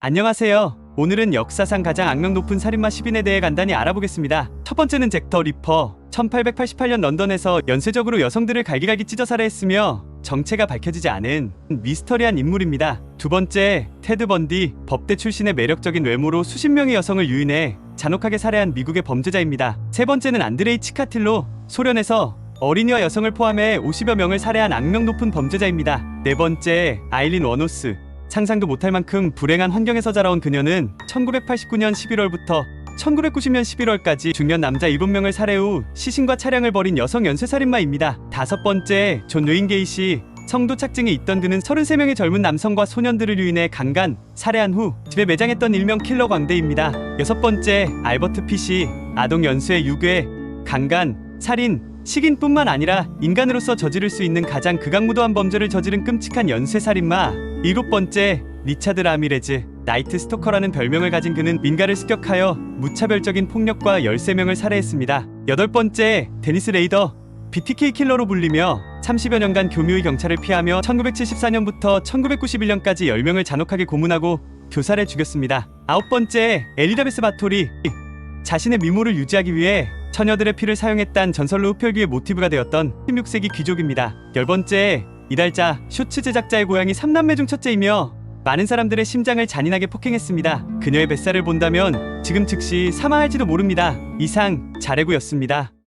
안녕하세요. 오늘은 역사상 가장 악명 높은 살인마 10인에 대해 간단히 알아보겠습니다. 첫 번째는 잭 더 리퍼. 1888년 런던에서 연쇄적으로 여성들을 갈기갈기 찢어 살해했으며 정체가 밝혀지지 않은 미스터리한 인물입니다. 두 번째, 테드 번디. 법대 출신의 매력적인 외모로 수십 명의 여성을 유인해 잔혹하게 살해한 미국의 범죄자입니다. 세 번째는 안드레이 치카틸로. 소련에서 어린이와 여성을 포함해 50여 명을 살해한 악명 높은 범죄자입니다. 네 번째, 아일린 워노스. 상상도 못할 만큼 불행한 환경에서 자라온 그녀는 1989년 11월부터 1990년 11월까지 중년 남자 7명을 살해 후 시신과 차량을 벌인 여성 연쇄살인마입니다. 다섯 번째, 존 웨인 게이시. 성도 착증이 있던 그는 33명의 젊은 남성과 소년들을 유인해 강간, 살해한 후 집에 매장했던 일명 킬러 광대입니다. 여섯 번째, 알버트 피시. 아동 연쇄, 유괴, 강간, 살인, 식인뿐만 아니라 인간으로서 저지를 수 있는 가장 극악무도한 범죄를 저지른 끔찍한 연쇄살인마. 일곱 번째, 리차드 라미레즈. 나이트 스토커라는 별명을 가진 그는 민가를 습격하여 무차별적인 폭력과 13명을 살해했습니다. 여덟 번째, 데니스 레이더. BTK 킬러로 불리며 30여 년간 교묘히 경찰을 피하며 1974년부터 1991년까지 10명을 잔혹하게 고문하고 교살해 죽였습니다. 아홉 번째, 엘리자베스 바토리. 자신의 미모를 유지하기 위해 처녀들의 피를 사용했단 전설로 흡혈귀의 모티브가 되었던 16세기 귀족입니다. 열 번째, 이달자 쇼츠 제작자의 고향이 3남매 중 첫째이며 많은 사람들의 심장을 잔인하게 폭행했습니다. 그녀의 뱃살을 본다면 지금 즉시 사망할지도 모릅니다. 이상 자레구였습니다.